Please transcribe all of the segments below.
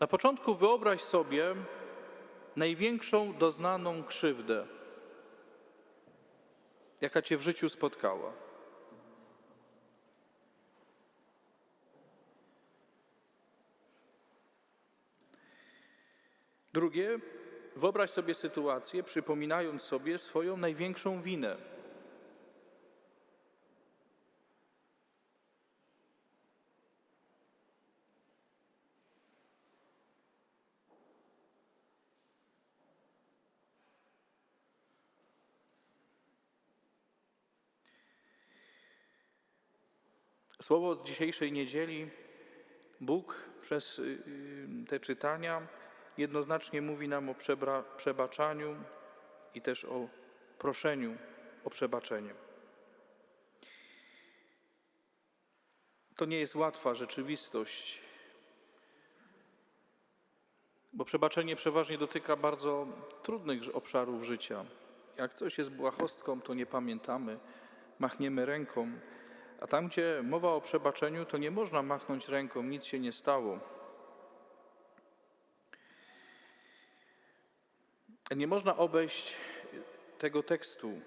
Na początku wyobraź sobie największą doznaną krzywdę, jaka cię w życiu spotkała. Drugie, wyobraź sobie sytuację, przypominając sobie swoją największą winę. Słowo dzisiejszej niedzieli, Bóg przez y, y, te czytania jednoznacznie mówi nam o przebra- przebaczaniu i też o proszeniu o przebaczenie. To nie jest łatwa rzeczywistość, bo przebaczenie przeważnie dotyka bardzo trudnych obszarów życia. Jak coś jest błahostką, to nie pamiętamy, machniemy ręką, a tam, gdzie mowa o przebaczeniu, to nie można machnąć ręką, nic się nie stało. Nie można obejść tego tekstu.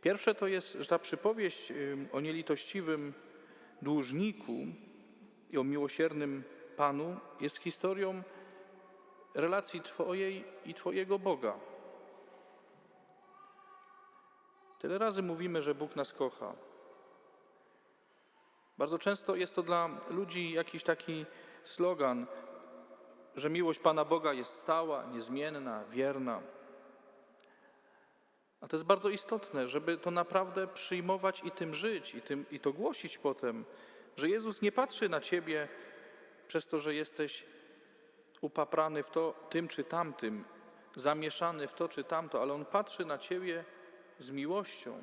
Pierwsze to jest, że ta przypowieść o nielitościwym dłużniku i o miłosiernym Panu jest historią relacji Twojej i Twojego Boga. Tyle razy mówimy, że Bóg nas kocha. Bardzo często jest to dla ludzi jakiś taki slogan, że miłość Pana Boga jest stała, niezmienna, wierna. A to jest bardzo istotne, żeby to naprawdę przyjmować i tym żyć, i, tym, i to głosić potem, że Jezus nie patrzy na ciebie przez to, że jesteś upaprany w to, tym czy tamtym, zamieszany w to czy tamto, ale On patrzy na ciebie z miłością.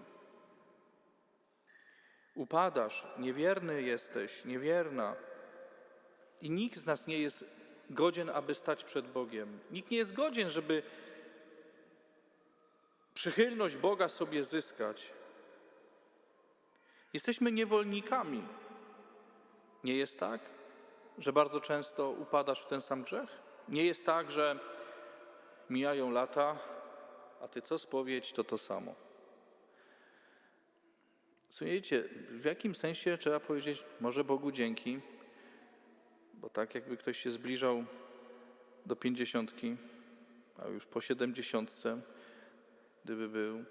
Upadasz, niewierny jesteś, niewierna. I nikt z nas nie jest godzien, aby stać przed Bogiem. Nikt nie jest godzien, żeby przychylność Boga sobie zyskać. Jesteśmy niewolnikami. Nie jest tak, że bardzo często upadasz w ten sam grzech? Nie jest tak, że mijają lata, a ty co spowiedź, to to samo. Słuchajcie, w jakim sensie trzeba powiedzieć, może Bogu dzięki, bo tak jakby ktoś się zbliżał do pięćdziesiątki, a już po siedemdziesiątce, gdyby był,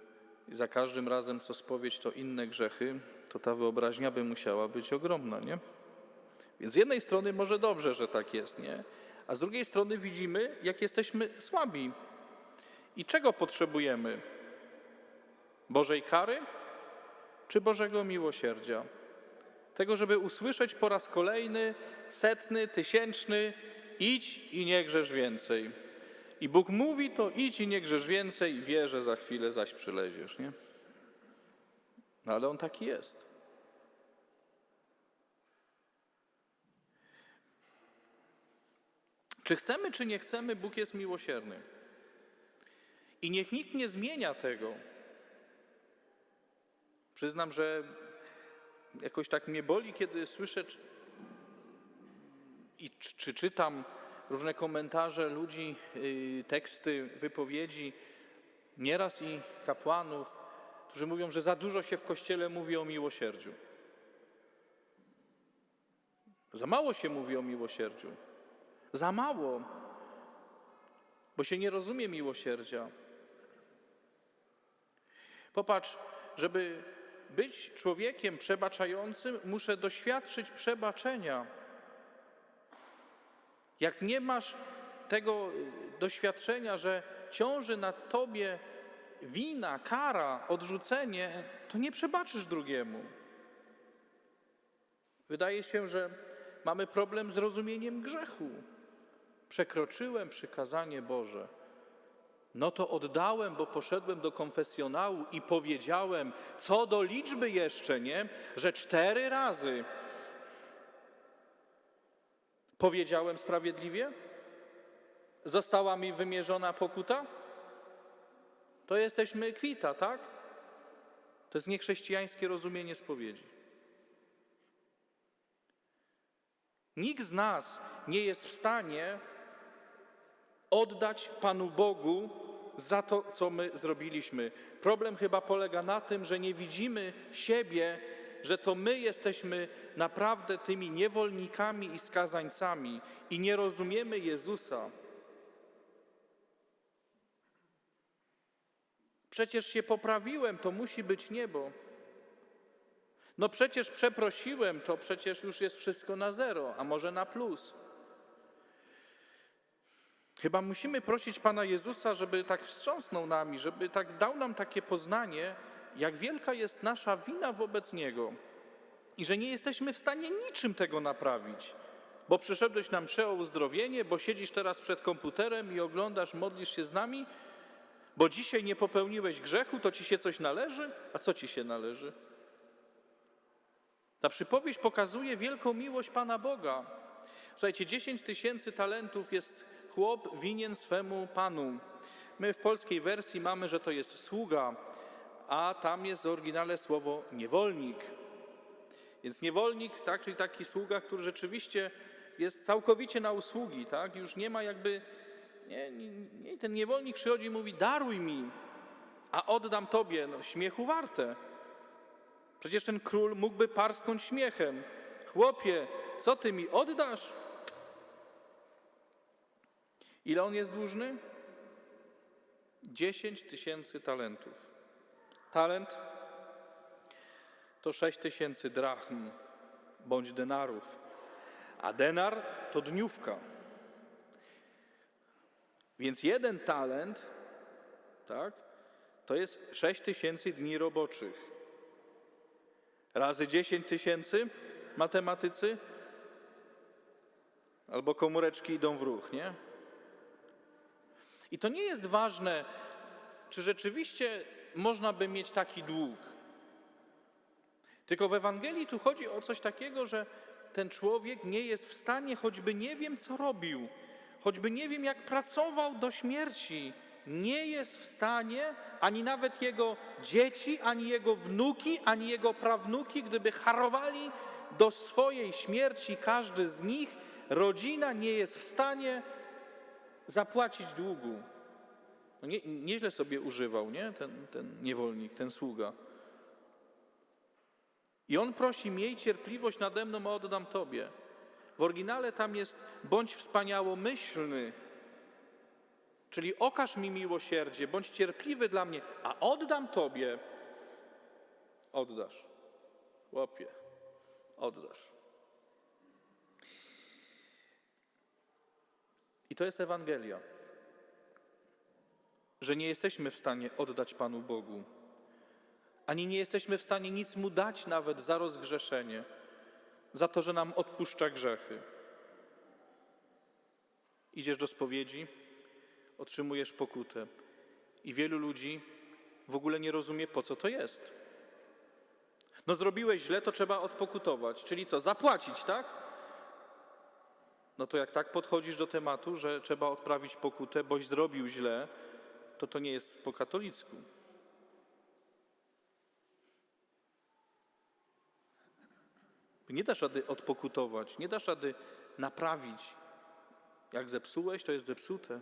i za każdym razem co spowiedź to inne grzechy, to ta wyobraźnia by musiała być ogromna, nie? Więc z jednej strony może dobrze, że tak jest, nie? A z drugiej strony widzimy, jak jesteśmy słabi. I czego potrzebujemy? Bożej kary czy Bożego miłosierdzia? Tego, żeby usłyszeć po raz kolejny, setny, tysięczny, idź i nie grzesz więcej. I Bóg mówi to, idź i nie grzesz więcej, i wie, że za chwilę zaś przyleziesz, nie? No ale On taki jest. Czy chcemy, czy nie chcemy, Bóg jest miłosierny. I niech nikt nie zmienia tego. Przyznam, że jakoś tak mnie boli, kiedy słyszę i czy, czy czytam różne komentarze ludzi, yy, teksty, wypowiedzi, nieraz i kapłanów, którzy mówią, że za dużo się w Kościele mówi o miłosierdziu. Za mało się mówi o miłosierdziu. Za mało, bo się nie rozumie miłosierdzia. Popatrz, żeby być człowiekiem przebaczającym, muszę doświadczyć przebaczenia. Jak nie masz tego y, doświadczenia, że ciąży na tobie wina, kara, odrzucenie, to nie przebaczysz drugiemu. Wydaje się, że mamy problem z rozumieniem grzechu. Przekroczyłem przykazanie Boże. No to oddałem, bo poszedłem do konfesjonału i powiedziałem, co do liczby jeszcze, nie? Że cztery razy powiedziałem sprawiedliwie? Została mi wymierzona pokuta? To jesteśmy kwita, tak? To jest niechrześcijańskie rozumienie spowiedzi. Nikt z nas nie jest w stanie oddać Panu Bogu za to, co my zrobiliśmy. Problem chyba polega na tym, że nie widzimy siebie, że to my jesteśmy naprawdę tymi niewolnikami i skazańcami i nie rozumiemy Jezusa. Przecież się poprawiłem, to musi być niebo. No przecież przeprosiłem, to przecież już jest wszystko na zero, a może na plus. Chyba musimy prosić Pana Jezusa, żeby tak wstrząsnął nami, żeby tak dał nam takie poznanie, jak wielka jest nasza wina wobec Niego i że nie jesteśmy w stanie niczym tego naprawić. Bo przyszedłeś nam mszę o uzdrowienie, bo siedzisz teraz przed komputerem i oglądasz, modlisz się z nami, bo dzisiaj nie popełniłeś grzechu, to ci się coś należy? A co ci się należy? Ta przypowieść pokazuje wielką miłość Pana Boga. Słuchajcie, 10 tysięcy talentów jest chłop winien swemu Panu. My w polskiej wersji mamy, że to jest sługa, a tam jest w oryginale słowo niewolnik. Więc niewolnik, tak, czyli taki sługa, który rzeczywiście jest całkowicie na usługi, tak, już nie ma jakby, nie, nie, ten niewolnik przychodzi i mówi, daruj mi, a oddam tobie, no śmiechu warte. Przecież ten król mógłby parsnąć śmiechem. Chłopie, co ty mi oddasz? Ile on jest dłużny? 10 tysięcy talentów. Talent to 6 tysięcy drachm bądź denarów, a denar to dniówka. Więc jeden talent, tak, to jest 6 tysięcy dni roboczych. Razy 10 tysięcy matematycy, albo komóreczki idą w ruch, nie? I to nie jest ważne, czy rzeczywiście można by mieć taki dług. Tylko w Ewangelii tu chodzi o coś takiego, że ten człowiek nie jest w stanie, choćby nie wiem, co robił, choćby nie wiem, jak pracował do śmierci, nie jest w stanie, ani nawet jego dzieci, ani jego wnuki, ani jego prawnuki, gdyby harowali do swojej śmierci każdy z nich, rodzina nie jest w stanie zapłacić długu. No nie, nieźle sobie używał, nie? Ten, ten niewolnik, ten sługa. I on prosi, miej cierpliwość nade mną, a oddam tobie. W oryginale tam jest, bądź wspaniałomyślny, czyli okaż mi miłosierdzie, bądź cierpliwy dla mnie, a oddam tobie. Oddasz. Łapie. Oddasz. I to jest Ewangelia, że nie jesteśmy w stanie oddać Panu Bogu, ani nie jesteśmy w stanie nic Mu dać nawet za rozgrzeszenie, za to, że nam odpuszcza grzechy. Idziesz do spowiedzi, otrzymujesz pokutę i wielu ludzi w ogóle nie rozumie, po co to jest. No zrobiłeś źle, to trzeba odpokutować, czyli co, zapłacić, tak? No to jak tak podchodzisz do tematu, że trzeba odprawić pokutę, boś zrobił źle, to to nie jest po katolicku. Nie dasz rady odpokutować, nie dasz rady naprawić. Jak zepsułeś, to jest zepsute.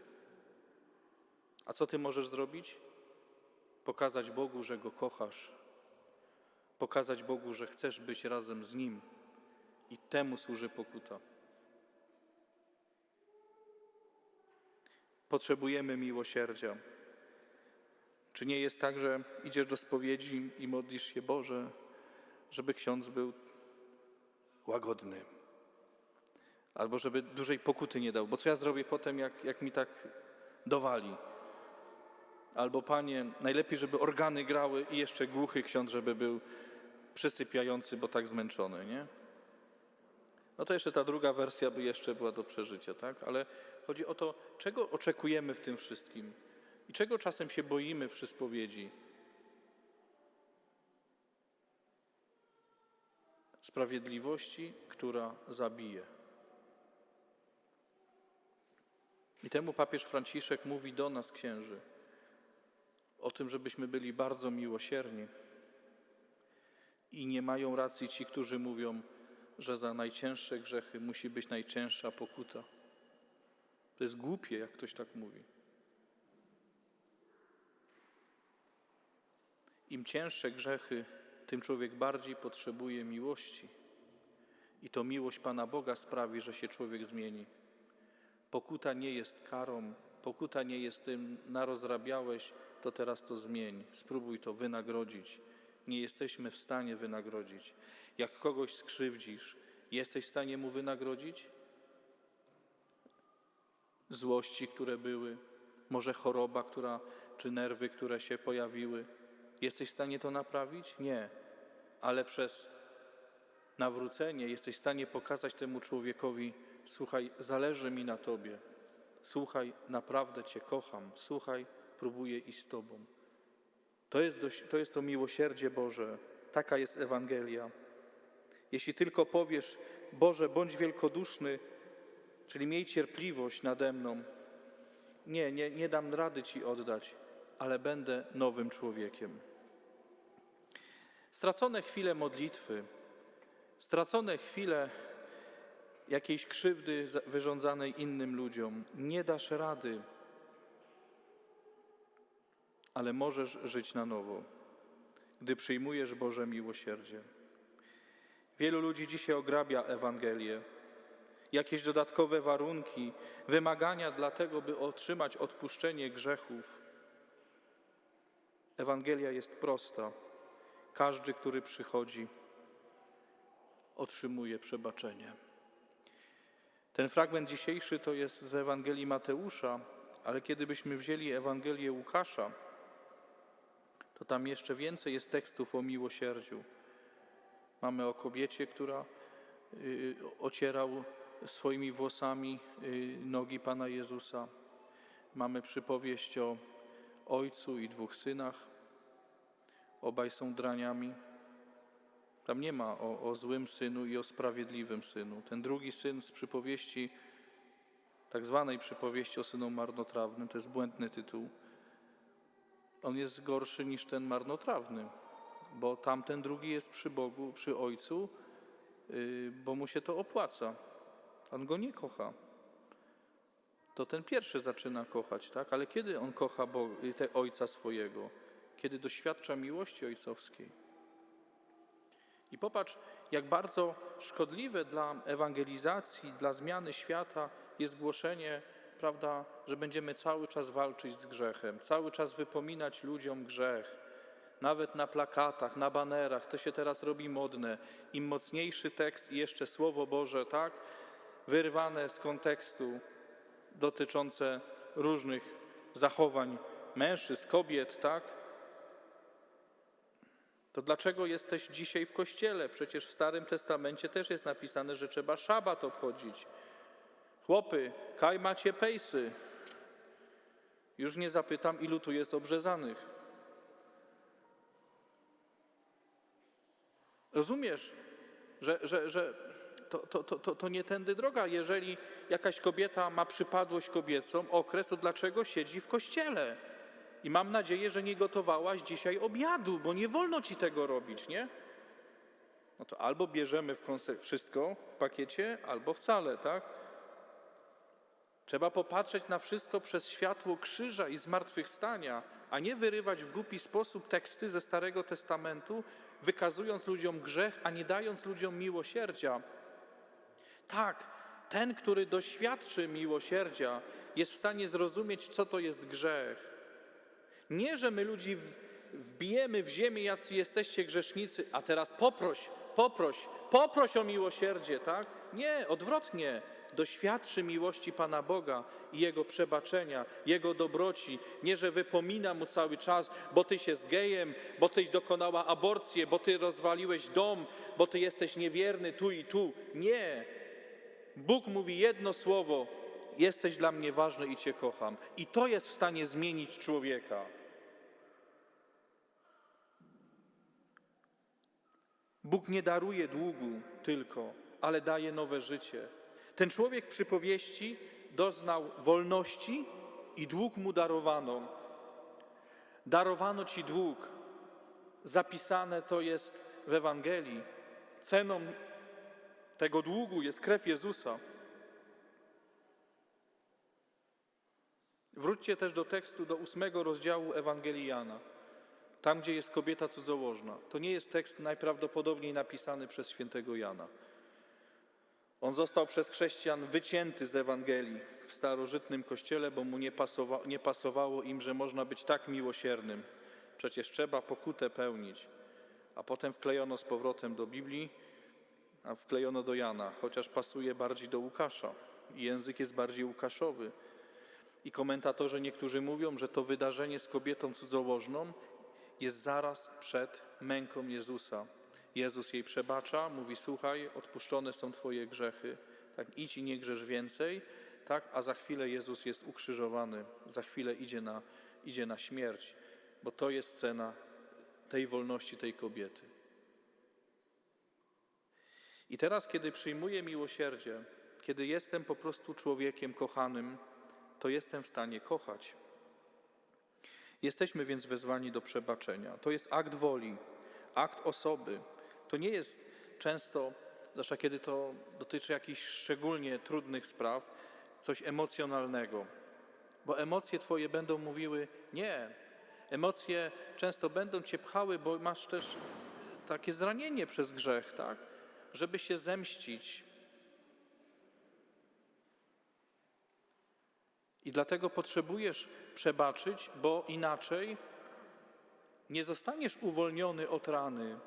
A co ty możesz zrobić? Pokazać Bogu, że Go kochasz. Pokazać Bogu, że chcesz być razem z Nim. I temu służy pokuta. Potrzebujemy miłosierdzia. Czy nie jest tak, że idziesz do spowiedzi i modlisz się, Boże, żeby ksiądz był łagodny, albo żeby dużej pokuty nie dał, bo co ja zrobię potem, jak, jak mi tak dowali? Albo Panie, najlepiej, żeby organy grały i jeszcze głuchy ksiądz, żeby był przysypiający, bo tak zmęczony, nie? No to jeszcze ta druga wersja by jeszcze była do przeżycia, tak? Ale chodzi o to, czego oczekujemy w tym wszystkim i czego czasem się boimy przy spowiedzi. Sprawiedliwości, która zabije. I temu papież Franciszek mówi do nas, księży, o tym, żebyśmy byli bardzo miłosierni. I nie mają racji ci, którzy mówią, że za najcięższe grzechy musi być najcięższa pokuta. To jest głupie, jak ktoś tak mówi. Im cięższe grzechy, tym człowiek bardziej potrzebuje miłości. I to miłość Pana Boga sprawi, że się człowiek zmieni. Pokuta nie jest karą, pokuta nie jest tym, narozrabiałeś, to teraz to zmień, spróbuj to wynagrodzić. Nie jesteśmy w stanie wynagrodzić. Jak kogoś skrzywdzisz, jesteś w stanie mu wynagrodzić? Złości, które były, może choroba, która, czy nerwy, które się pojawiły. Jesteś w stanie to naprawić? Nie, ale przez nawrócenie jesteś w stanie pokazać temu człowiekowi: Słuchaj, zależy mi na tobie. Słuchaj, naprawdę Cię kocham. Słuchaj, próbuję iść z Tobą. To jest, dość, to jest to miłosierdzie Boże. Taka jest Ewangelia. Jeśli tylko powiesz, Boże, bądź wielkoduszny, czyli miej cierpliwość nade mną, nie, nie, nie dam rady Ci oddać, ale będę nowym człowiekiem. Stracone chwile modlitwy, stracone chwile jakiejś krzywdy za- wyrządzanej innym ludziom. Nie dasz rady, ale możesz żyć na nowo, gdy przyjmujesz Boże miłosierdzie. Wielu ludzi dzisiaj ograbia Ewangelię. Jakieś dodatkowe warunki, wymagania dla tego, by otrzymać odpuszczenie grzechów. Ewangelia jest prosta. Każdy, który przychodzi, otrzymuje przebaczenie. Ten fragment dzisiejszy to jest z Ewangelii Mateusza, ale kiedy byśmy wzięli Ewangelię Łukasza, to tam jeszcze więcej jest tekstów o miłosierdziu. Mamy o kobiecie, która y, ocierał swoimi włosami y, nogi Pana Jezusa. Mamy przypowieść o ojcu i dwóch synach. Obaj są draniami. Tam nie ma o, o złym synu i o sprawiedliwym synu. Ten drugi syn z przypowieści, tak zwanej przypowieści o synu marnotrawnym, to jest błędny tytuł. On jest gorszy niż ten marnotrawny, bo tamten drugi jest przy Bogu, przy Ojcu, yy, bo mu się to opłaca. On go nie kocha. To ten pierwszy zaczyna kochać, tak? Ale kiedy on kocha Bo- te Ojca swojego? Kiedy doświadcza miłości ojcowskiej. I popatrz, jak bardzo szkodliwe dla ewangelizacji, dla zmiany świata jest głoszenie, prawda, że będziemy cały czas walczyć z grzechem, cały czas wypominać ludziom grzech. Nawet na plakatach, na banerach, to się teraz robi modne. Im mocniejszy tekst i jeszcze Słowo Boże, tak, wyrwane z kontekstu dotyczące różnych zachowań mężczyzn, kobiet, tak, to dlaczego jesteś dzisiaj w kościele? Przecież w Starym Testamencie też jest napisane, że trzeba szabat obchodzić. Chłopy, kaj macie pejsy. Już nie zapytam, ilu tu jest obrzezanych. Rozumiesz, że, że, że to, to, to, to, nie tędy droga. Jeżeli jakaś kobieta ma przypadłość kobiecą, okres, to dlaczego siedzi w kościele? I mam nadzieję, że nie gotowałaś dzisiaj obiadu, bo nie wolno ci tego robić, nie? No to albo bierzemy w wszystko w pakiecie, albo wcale, tak? Trzeba popatrzeć na wszystko przez światło krzyża i zmartwychwstania, a nie wyrywać w głupi sposób teksty ze Starego Testamentu, wykazując ludziom grzech, a nie dając ludziom miłosierdzia. Tak, ten, który doświadczy miłosierdzia, jest w stanie zrozumieć, co to jest grzech. Nie, że my ludzi wbijemy w ziemię, jacy jesteście grzesznicy, a teraz poproś, poproś, poproś o miłosierdzie, tak? Nie, odwrotnie. Doświadczy miłości Pana Boga i Jego przebaczenia, Jego dobroci. Nie, że wypomina Mu cały czas, bo Tyś jest gejem, bo Tyś dokonała aborcję, bo Ty rozwaliłeś dom, bo Ty jesteś niewierny tu i tu. Nie. Bóg mówi jedno słowo: Jesteś dla mnie ważny i Cię kocham. I to jest w stanie zmienić człowieka. Bóg nie daruje długu tylko, ale daje nowe życie. Ten człowiek w przypowieści doznał wolności i dług mu darowano. Darowano ci dług. Zapisane to jest w Ewangelii. Ceną tego długu jest krew Jezusa. Wróćcie też do tekstu, do ósmego rozdziału Ewangelii Jana. Tam, gdzie jest kobieta cudzołożna. To nie jest tekst najprawdopodobniej napisany przez świętego Jana. On został przez chrześcijan wycięty z Ewangelii w starożytnym kościele, bo mu nie, pasowa, nie pasowało im, że można być tak miłosiernym. Przecież trzeba pokutę pełnić. A potem wklejono z powrotem do Biblii, a wklejono do Jana, chociaż pasuje bardziej do Łukasza. Język jest bardziej łukaszowy. I komentatorzy niektórzy mówią, że to wydarzenie z kobietą cudzołożną jest zaraz przed męką Jezusa. Jezus jej przebacza, mówi: Słuchaj, odpuszczone są Twoje grzechy, tak idź i nie grzesz więcej, tak, a za chwilę Jezus jest ukrzyżowany, za chwilę idzie na, idzie na śmierć, bo to jest cena tej wolności tej kobiety. I teraz, kiedy przyjmuję miłosierdzie, kiedy jestem po prostu człowiekiem kochanym, to jestem w stanie kochać. Jesteśmy więc wezwani do przebaczenia. To jest akt woli, akt osoby. To nie jest często, zwłaszcza kiedy to dotyczy jakichś szczególnie trudnych spraw, coś emocjonalnego. Bo emocje Twoje będą mówiły nie. Emocje często będą Cię pchały, bo masz też takie zranienie przez grzech, tak? Żeby się zemścić, I dlatego potrzebujesz przebaczyć, bo inaczej nie zostaniesz uwolniony od rany.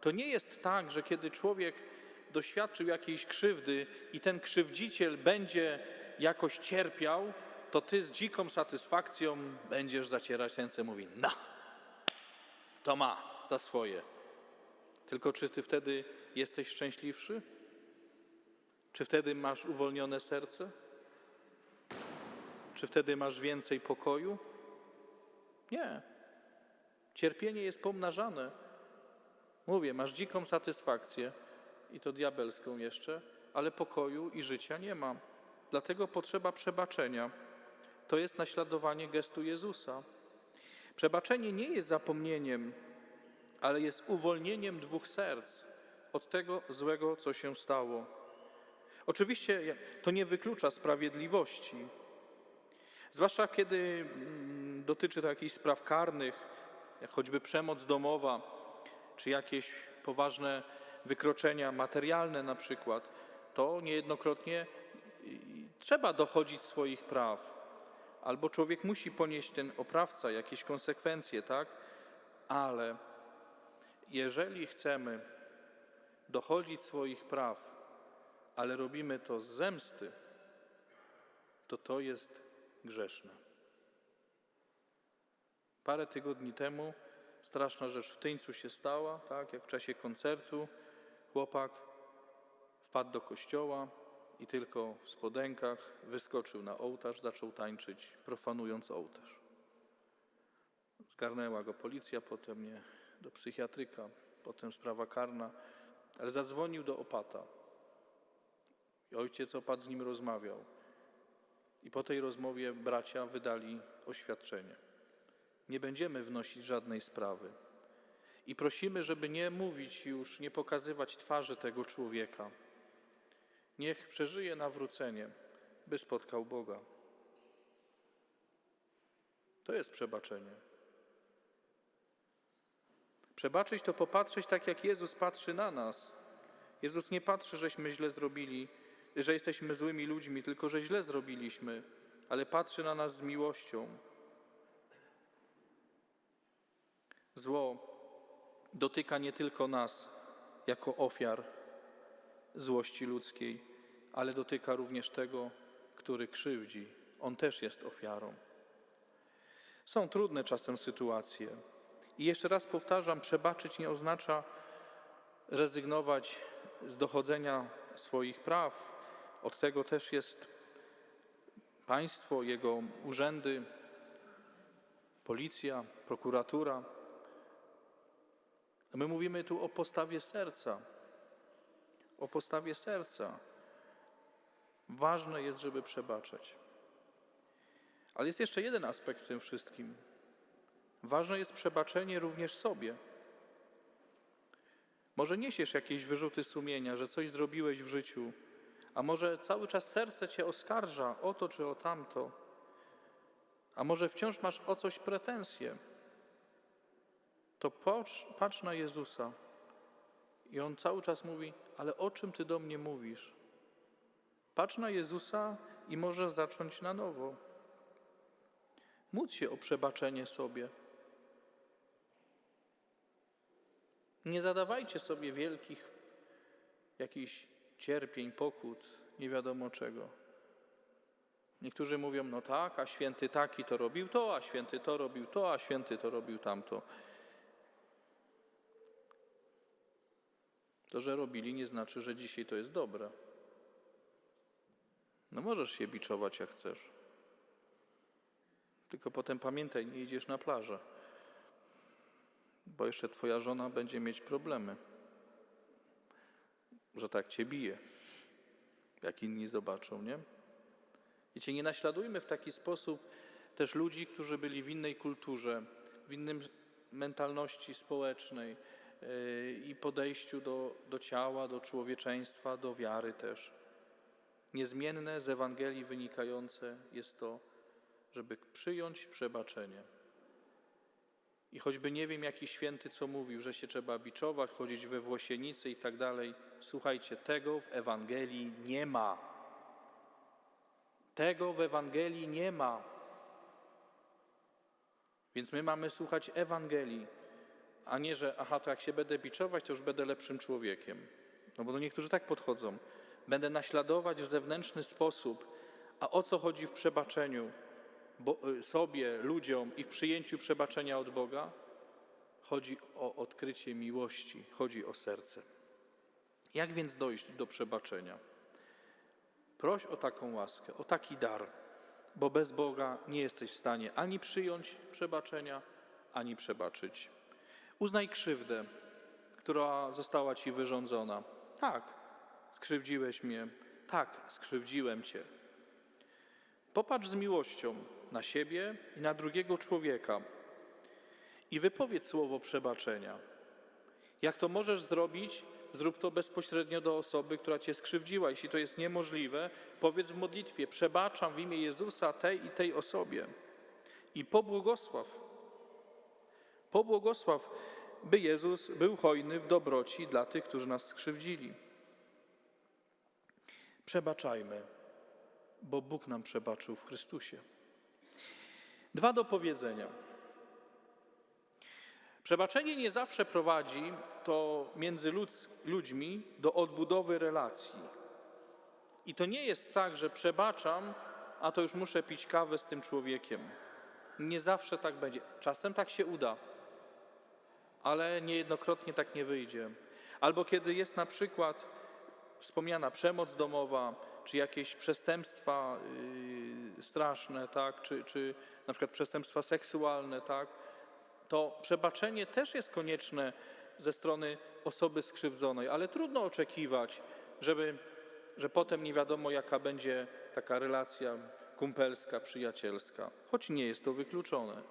To nie jest tak, że kiedy człowiek doświadczył jakiejś krzywdy i ten krzywdziciel będzie jakoś cierpiał, to ty z dziką satysfakcją będziesz zacierać ręce, mówi, no, to ma za swoje. Tylko czy ty wtedy jesteś szczęśliwszy? Czy wtedy masz uwolnione serce? Czy wtedy masz więcej pokoju? Nie. Cierpienie jest pomnażane. Mówię, masz dziką satysfakcję i to diabelską jeszcze, ale pokoju i życia nie ma. Dlatego potrzeba przebaczenia. To jest naśladowanie gestu Jezusa. Przebaczenie nie jest zapomnieniem, ale jest uwolnieniem dwóch serc od tego złego, co się stało. Oczywiście to nie wyklucza sprawiedliwości. Zwłaszcza kiedy mm, dotyczy to jakichś spraw karnych, jak choćby przemoc domowa, czy jakieś poważne wykroczenia materialne na przykład, to niejednokrotnie trzeba dochodzić swoich praw. Albo człowiek musi ponieść ten oprawca jakieś konsekwencje, tak? Ale jeżeli chcemy dochodzić swoich praw, ale robimy to z zemsty, to to jest grzeszne. Parę tygodni temu straszna rzecz w Tyńcu się stała, tak, jak w czasie koncertu chłopak wpadł do kościoła i tylko w spodenkach wyskoczył na ołtarz, zaczął tańczyć, profanując ołtarz. Zgarnęła go policja, potem mnie do psychiatryka, potem sprawa karna, ale zadzwonił do opata. I ojciec opat z nim rozmawiał. I po tej rozmowie bracia wydali oświadczenie. Nie będziemy wnosić żadnej sprawy. I prosimy, żeby nie mówić już, nie pokazywać twarzy tego człowieka. Niech przeżyje nawrócenie, by spotkał Boga. To jest przebaczenie. Przebaczyć to popatrzeć tak, jak Jezus patrzy na nas. Jezus nie patrzy, żeśmy źle zrobili, że jesteśmy złymi ludźmi, tylko że źle zrobiliśmy, ale patrzy na nas z miłością. Zło dotyka nie tylko nas jako ofiar złości ludzkiej, ale dotyka również tego, który krzywdzi. On też jest ofiarą. Są trudne czasem sytuacje. I jeszcze raz powtarzam, przebaczyć nie oznacza rezygnować z dochodzenia swoich praw, od tego też jest państwo, jego urzędy, policja, prokuratura. My mówimy tu o postawie serca. O postawie serca. Ważne jest, żeby przebaczać. Ale jest jeszcze jeden aspekt w tym wszystkim. Ważne jest przebaczenie również sobie. Może niesiesz jakieś wyrzuty sumienia, że coś zrobiłeś w życiu, a może cały czas serce cię oskarża o to czy o tamto, a może wciąż masz o coś pretensje. To patrz, patrz na Jezusa i On cały czas mówi, ale o czym Ty do mnie mówisz? Patrz na Jezusa i możesz zacząć na nowo. Módl się o przebaczenie sobie. Nie zadawajcie sobie wielkich jakichś cierpień, pokut, nie wiadomo czego. Niektórzy mówią, no tak, a święty taki to robił to, a święty to robił to, a święty to robił tamto. To, że robili, nie znaczy, że dzisiaj to jest dobre. No możesz się biczować jak chcesz. Tylko potem pamiętaj, nie idziesz na plażę, bo jeszcze twoja żona będzie mieć problemy, że tak cię bije, jak inni zobaczą, nie? Wiecie, nie naśladujmy w taki sposób też ludzi, którzy byli w innej kulturze, w innym mentalności społecznej yy, i podejściu do, do ciała, do człowieczeństwa, do wiary też. Niezmienne z Ewangelii wynikające jest to, żeby przyjąć przebaczenie. I choćby nie wiem, jaki święty co mówił, że się trzeba biczować, chodzić we włosienicy i tak dalej, słuchajcie, tego w Ewangelii nie ma. Tego w Ewangelii nie ma. Więc my mamy słuchać Ewangelii, a nie, że aha, to jak się będę biczować, to już będę lepszym człowiekiem. No bo niektórzy tak podchodzą. Będę naśladować w zewnętrzny sposób. A o co chodzi w przebaczeniu y, sobie, ludziom i w przyjęciu przebaczenia od Boga? Chodzi o odkrycie miłości, chodzi o serce. Jak więc dojść do przebaczenia? Proś o taką łaskę, o taki dar, bo bez Boga nie jesteś w stanie ani przyjąć przebaczenia, ani przebaczyć. Uznaj krzywdę, która została ci wyrządzona. Tak, skrzywdziłeś mnie. Tak, skrzywdziłem cię. Popatrz z miłością na siebie i na drugiego człowieka i wypowiedz słowo przebaczenia. Jak to możesz zrobić? Zrób to bezpośrednio do osoby, która cię skrzywdziła. Jeśli to jest niemożliwe, powiedz w modlitwie: Przebaczam w imię Jezusa tej i tej osobie. I pobłogosław. Pobłogosław, by Jezus był hojny w dobroci dla tych, którzy nas skrzywdzili. Przebaczajmy, bo Bóg nam przebaczył w Chrystusie. Dwa do powiedzenia. Przebaczenie nie zawsze prowadzi to między ludz, ludźmi do odbudowy relacji. I to nie jest tak, że przebaczam, a to już muszę pić kawę z tym człowiekiem. Nie zawsze tak będzie. Czasem tak się uda, ale niejednokrotnie tak nie wyjdzie. Albo kiedy jest na przykład wspomniana przemoc domowa, czy jakieś przestępstwa yy, straszne, tak, czy, czy na przykład przestępstwa seksualne, tak, to przebaczenie też jest konieczne ze strony osoby skrzywdzonej, ale trudno oczekiwać, żeby, że potem nie wiadomo, jaka będzie taka relacja kumpelska, przyjacielska, choć nie jest to wykluczone.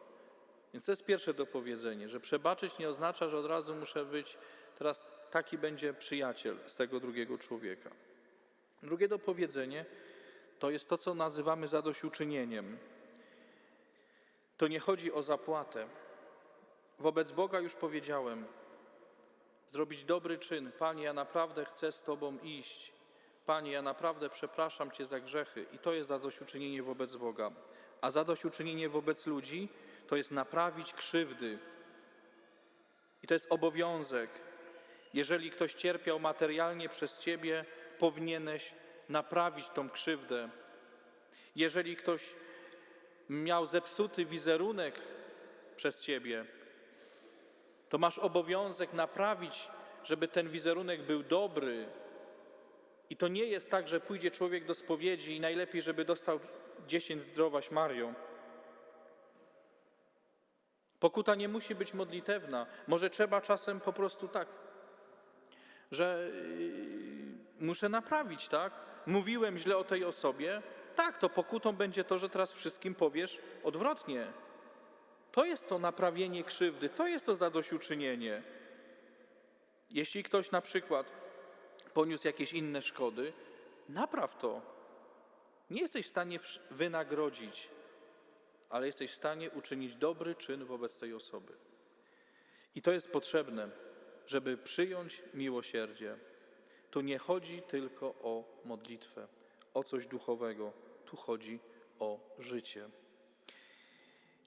Więc to jest pierwsze dopowiedzenie, że przebaczyć nie oznacza, że od razu muszę być teraz taki będzie przyjaciel z tego drugiego człowieka. Drugie dopowiedzenie to jest to, co nazywamy zadośćuczynieniem. To nie chodzi o zapłatę. Wobec Boga już powiedziałem, zrobić dobry czyn. Panie, ja naprawdę chcę z Tobą iść. Panie, ja naprawdę przepraszam Cię za grzechy. I to jest zadośćuczynienie wobec Boga. A zadośćuczynienie wobec ludzi to jest naprawić krzywdy. I to jest obowiązek. Jeżeli ktoś cierpiał materialnie przez Ciebie, powinieneś naprawić tą krzywdę. Jeżeli ktoś miał zepsuty wizerunek przez Ciebie, to masz obowiązek naprawić, żeby ten wizerunek był dobry. I to nie jest tak, że pójdzie człowiek do spowiedzi i najlepiej, żeby dostał 10 zdrowaś Mario. Pokuta nie musi być modlitewna. Może trzeba czasem po prostu tak, że yy, muszę naprawić, tak? Mówiłem źle o tej osobie. Tak, to pokutą będzie to, że teraz wszystkim powiesz odwrotnie. To jest to naprawienie krzywdy, to jest to zadośćuczynienie. Jeśli ktoś na przykład poniósł jakieś inne szkody, napraw to. Nie jesteś w stanie wynagrodzić, ale jesteś w stanie uczynić dobry czyn wobec tej osoby. I to jest potrzebne, żeby przyjąć miłosierdzie. Tu nie chodzi tylko o modlitwę, o coś duchowego, tu chodzi o życie.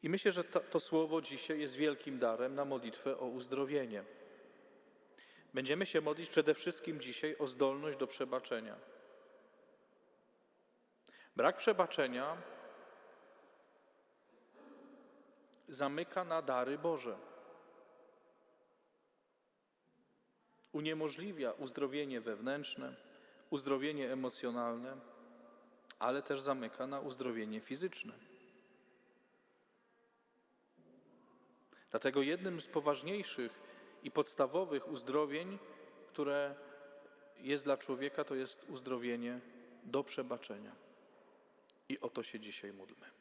I myślę, że to, to słowo dzisiaj jest wielkim darem na modlitwę o uzdrowienie. Będziemy się modlić przede wszystkim dzisiaj o zdolność do przebaczenia. Brak przebaczenia zamyka na dary Boże. Uniemożliwia uzdrowienie wewnętrzne, uzdrowienie emocjonalne, ale też zamyka na uzdrowienie fizyczne. Dlatego jednym z poważniejszych i podstawowych uzdrowień, które jest dla człowieka, to jest uzdrowienie do przebaczenia. I o to się dzisiaj módlmy.